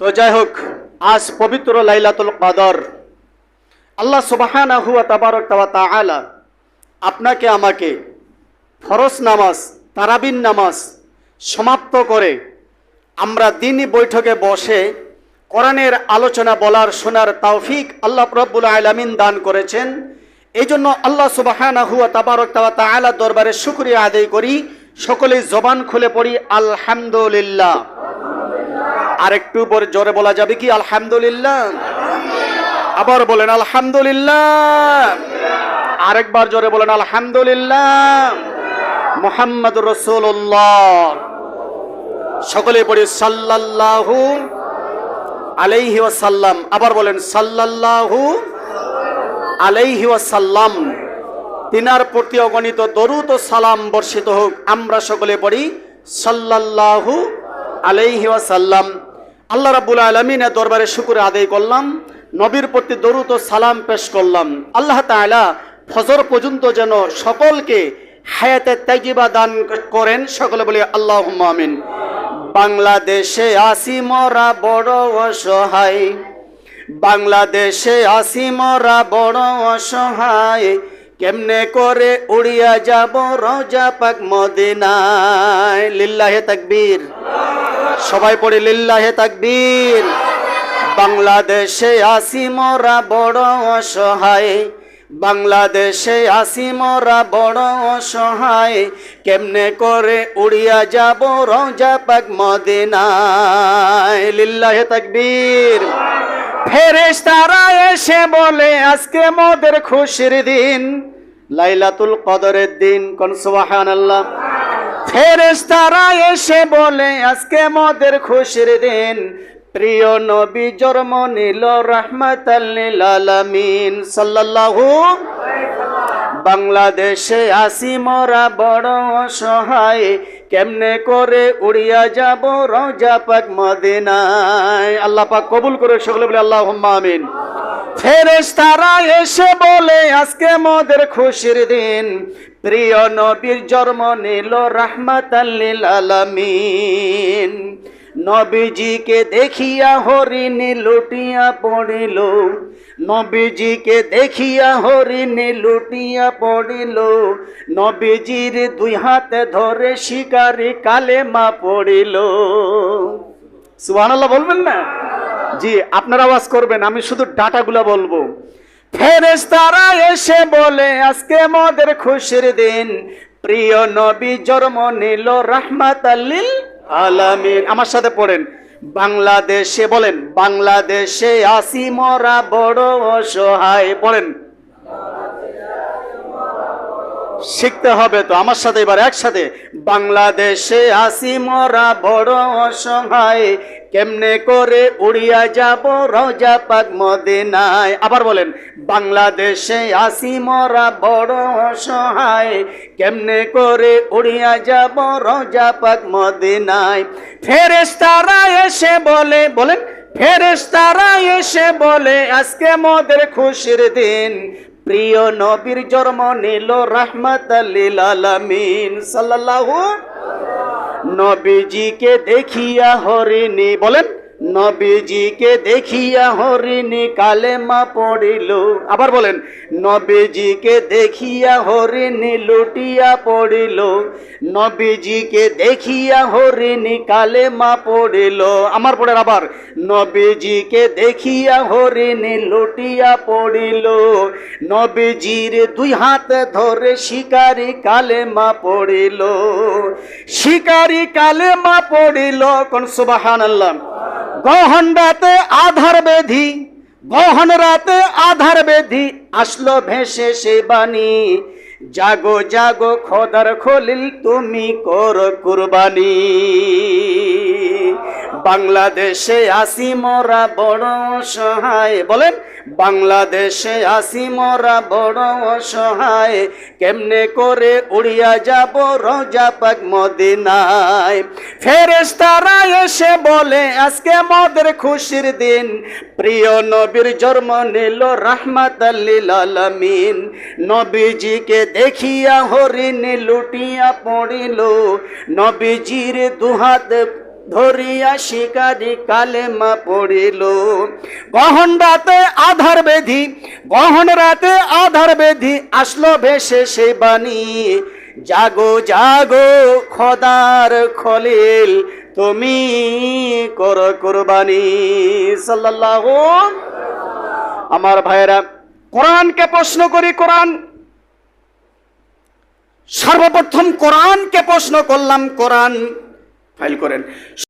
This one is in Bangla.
তো যাই হোক, আজ পবিত্র লাইলাতুল কদর। আল্লাহ সুবাহানাহু ওয়া তাবারক ওয়া তাআলা আপনাকে আমাকে ফরজ নামাজ, তারাবিন নামাজ সমাপ্ত করে আমরা দিনই বৈঠকে বসে কোরআনের আলোচনা বলার, শোনার তৌফিক আল্লাহ রব্বুল আলামিন দান করেছেন। এই জন্য আল্লাহ সুবাহানাহু ওয়া তাবারক ওয়া তাআলা দরবারে শুকরিয়া আদায় করি। সকলেই জবান খুলে পড়ি, আলহামদুলিল্লাহ। আর একটু পরে জোরে বলা যাবে কি? আলহামদুলিল্লাহ। আবার বলেন, আলহামদুলিল্লাহ। আরেকবার জোরে বলেন, আলহামদুলিল্লাহ। মোহাম্মদ রসুল্লাহ সকলে পড়ি, সাল্লাল্লাহু আলাইহি ওয়াসাল্লাম। আবার বলেন, সাল্লাল্লাহু আলাইহি ওয়াসাল্লাম। তিনার প্রতি অগণিত দরুদ ও সালাম বর্ষিত হোক। আমরা সকলে পড়ি, সাল্লাল্লাহু আলাইহি ওয়াসাল্লাম। আল্লাহ রাব্বুল আলামিনের দরবারে শুকর আদায় করলাম, নবীর প্রতি দরুদ ও সালাম পেশ করলাম। আল্লাহ তাআলা ফজর পর্যন্ত যেন সকলকে হায়াতে তাইয়িবা দান করেন, সকলে বলি আল্লাহ আমিন। বাংলাদেশে আসি মরা বড় অসহায়, বাংলাদেশে আসি মরা বড় অসহায় কেমনে করে উড়িয়া যাব রোজা পাক মদিনায়? লিল্লাহে তাকবীর। সবাই পড়ে লিল্লাহে তাকবীর। বাংলাদেশে আসি মরা বড় অসহায়। বাংলাদেশে আসি মরা বড় অসহায়। কেমনে করে উড়িয়া যাব রোজা পাক মদিনায়? লিল্লাহে তাকবীর। ফেরেশ তারা এসে বলে, আজকে মোদের খুশির দিন, লাইলাতুল কদরের দিন। কোন সুবহানাল্লাহ। ফেরেশ তারা এসে বলে, আজকে মোদের খুশির দিন। প্রিয় নবী, জন্ম নিল রহমাতাল্লিল আলামিন, সাল্লাল্লাহু বাংলাদেশে আসি মরা বড় অসহায়। কেমনে করে উড়িয়া যাব রোজা পাক মদিনায়? আল্লাহ পাক কবুল করে সকলে বলে আল্লাহ আমিন। ফেরেশ তারা এসে বলে, আজকে মোদের খুশির দিন। প্রিয় নবীর জন্ম নিল রাহমাতাল্লিল আলামিন। নবীজিকে দেখিয়া হরিণী লুটিয়া পড়িল। নবীজিকে দেখিয়া হরিণী লুটিয়া পড়িল। নবীজির দুই হাতে ধরে শিকারি কালেমা পড়িল। সুবহানাল্লাহ, বলবেন না? জি, আপনারা আওয়াজ করবেন, আমি শুধু ডাটাগুলা বলব। ফেরেশতারা এসে বলে, আজকে মোদের খুশির দিন। প্রিয় নবী, জন্ম নিল রাহমাত আলামিন। আমার সাথে পড়েন। বাংলাদেশে বলেন বাংলাদেশে আসি মরা বড় অসহায় পড়েন শিখতে হবে তো আমার সাথে এবার একসাথে। বাংলাদেশে আসি মরা বড় অসহায়, কেমনে করে উড়িয়া যাব রোজা পাক মদিনায়? আবার বলেন, বাংলাদেশে আসি মরা বড় অসহায়, কেমনে করে উড়িয়া যাব রোজা পাক মদিনায়? ফেরেশতারা এসে বলে, বলেন, ফেরেশতারা এসে বলে, আজকে মোদের খুশির দিন। প্রিয় নবীর জন্ম নিল রাহমাত আলামিন সাল্লাল্লাহু নবীজিকে দেখিয়া হরিণী বলেন নবীজিকে দেখিয়া হরিণী কালেমা পড়িল। আবার বলেন, নবীজিকে দেখিয়া হরিণী লুটিয়া পড়িল। নবীজিকে দেখিয়া হরিণী কালেমা পড়িল। আমার পড়ের আবার, নবীজিকে দেখিয়া হরিণী লুটিয়া পড়িল। নবীজির দুই হাত ধরে শিকারি কালেমা পড়িল। শিকারি কালেমা পড়িল। কোন সুবাহান আল্লাহ গহন রাতে আধার বেধি, গহন রাতে আধার বেধি, আসলো ভেসে সে বাণী। জাগো জাগো খোদার খলিল, তুমি কর কুরবানি। বাংলাদেশে আসি মরা বড় সহায় বলেন, বাংলাদেশে আসি মরা বড় অসহায়। কেমনে করে উড়িয়া যাব রোজা পাক মদিনায়? ফেরেশতারা এসে বলে, আজকে মদের খুশির দিন। প্রিয় নবীর জন্ম নিল রাহমাত আলামিন। নবীজিকে দেখিয়া হরিণ লুটিয়া পড়িল। নবীজির দুহাত ধরিয়া শিকারি কালেমা পড়িল। গহন রাতে আধার বেধি, গহন রাতে আধার বেধি আসলো ভেসে সে বাণী। জাগো জাগো খদার খলিল, তুমি কর কোরবানি। সাল্লাল্লাহু আমার ভাইয়েরা, কোরআনকে প্রশ্ন করি, কোরআন। সর্বপ্রথম কোরআনকে প্রশ্ন করলাম, কোরআন ফাইল করেন।